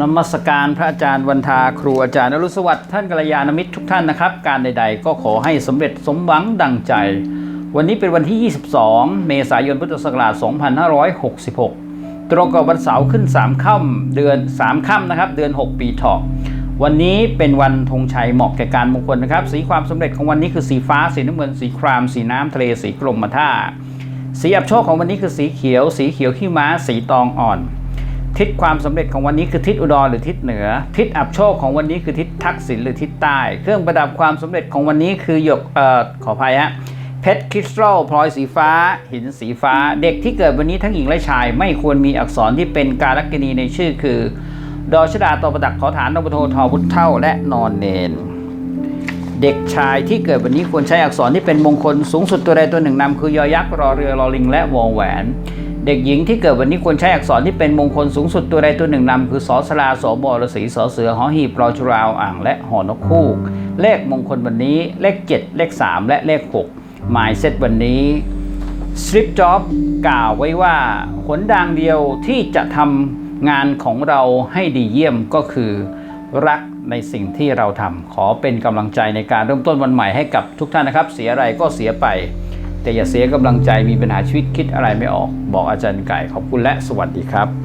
นมัสการพระอาจารย์วันทาครูอาจารย์นรุสวัสดิ์ท่านกัลยาณมิตรทุกท่านนะครับ การใดๆ ก็ขอให้สำเร็จสมหวังดังใจ วันนี้เป็นวันที่ 22 เมษายนพุทธศักราช 2566 ตรงกับวันเสาร์ขึ้น 3 ค่ำเดือน 3 ค่ำนะครับ เดือน 6 ปีถาะวันนี้เป็นวันธงชัยเหมาะแก่การมงคลนะครับ สีความสำเร็จของวันนี้คือสีฟ้า สีน้ำเงิน สีคราม สีน้ำทะเลสีกรมท่า สีอับโชคของวันนี้คือสีเขียว สีเขียวขี้ม้า สีตองอ่อน ทิศความสำเร็จของวันนี้คือทิศอุดรหรือทิศเหนือ ทิศอับโชคของวันนี้คือทิศทักษิณหรือทิศใต้ เครื่องประดับความสำเร็จของวันนี้คือหยกเอ่อขออภัยฮะเพชรคริสตัลพลอยสีฟ้า หินสีฟ้า เด็กที่เกิดวันนี้ทั้งหญิงและชาย ไม่ควรมีอักษรที่เป็นการักณีในชื่อคือ ดอชดาตอประดักขอฐานนบโททอพุทธเท่าและนอนเนน เด็กชายที่เกิดวันนี้ควรใช้อักษรที่เป็นมงคลสูงสุดตัวใดตัวหนึ่งนำคือยอยักษ์รอเรือรอลิง และวอแหวน เด็กหญิงที่เกิดวันนี้ควรใช้อักษรที่เป็นมงคลสูงสุดตัวใดตัวหนึ่งนำคือสอสลาสอบอรสีสอเสือหอหีบรอจุราวอ่างและหอนกคู่เลขมงคลวันนี้เลข 7 เลข 3 และเลข 6 หมายเซตวันนี้สริปจ็อบกล่าวไว้ว่าหนทางเดียวที่จะทำงานของเราให้ดีเยี่ยมก็คือ รักในสิ่งที่เราทำขอเป็นกำลังใจในการเริ่มต้นวันใหม่ให้กับทุกท่านนะครับ เสียอะไรก็เสียไป แต่อย่าเสียกำลังใจมีปัญหาชีวิตคิดอะไรไม่ออก บอกอาจารย์ไก่ขอบคุณและสวัสดีครับ